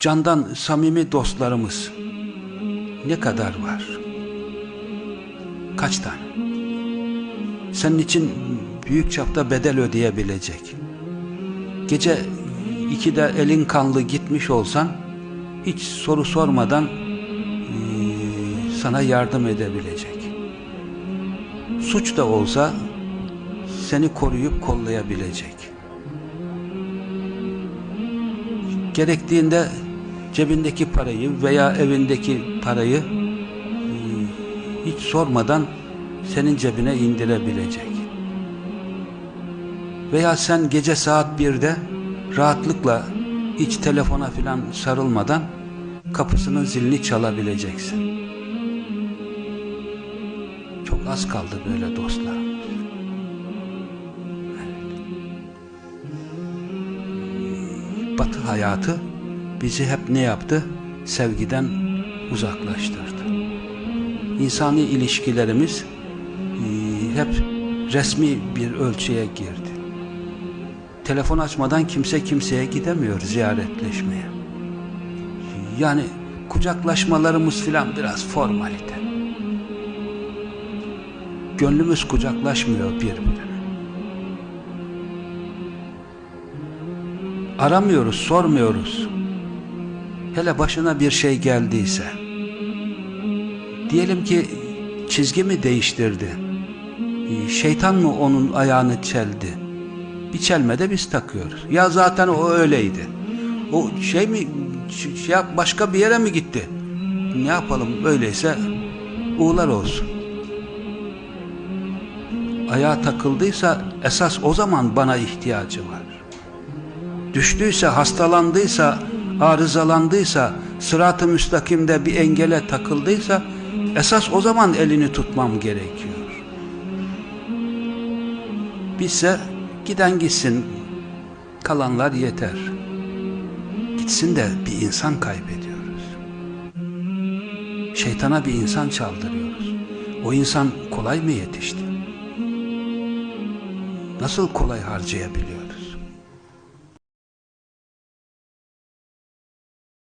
candan samimi dostlarımız ne kadar var? Kaç tane? Senin için büyük çapta bedel ödeyebilecek. Gece ikide elin kanlı gitmiş olsan hiç soru sormadan sana yardım edebilecek. Suç da olsa seni koruyup kollayabilecek. Gerektiğinde cebindeki parayı veya evindeki parayı hiç sormadan senin cebine indirebilecek. Veya sen gece saat 1'de rahatlıkla hiç telefona filan sarılmadan kapısının zilini çalabileceksin. Çok az kaldı böyle dostlar. Batı hayatı bizi hep ne yaptı? Sevgiden uzaklaştırdı. İnsani ilişkilerimiz hep resmi bir ölçüye girdi. Telefon açmadan kimse kimseye gidemiyor ziyaretleşmeye. Yani kucaklaşmalarımız filan biraz formalite. Gönlümüz kucaklaşmıyor birbirine. Aramıyoruz, sormuyoruz. Hele başına bir şey geldiyse. Diyelim ki çizgi mi değiştirdi? Şeytan mı onun ayağını çeldi? Bir çelmede biz takıyoruz. Ya zaten o öyleydi. O şey mi şey başka bir yere mi gitti? Ne yapalım öyleyse uğurlar olsun. Ayağa takıldıysa esas o zaman bana ihtiyacı var. Düştüyse, hastalandıysa, arızalandıysa, sırat-ı müstakimde bir engele takıldıysa esas o zaman elini tutmam gerekiyor. Bizse giden gitsin, kalanlar yeter. Gitsin de bir insan kaybediyoruz. Şeytana bir insan çaldırıyoruz. O insan kolay mı yetişti? Nasıl kolay harcayabiliyor?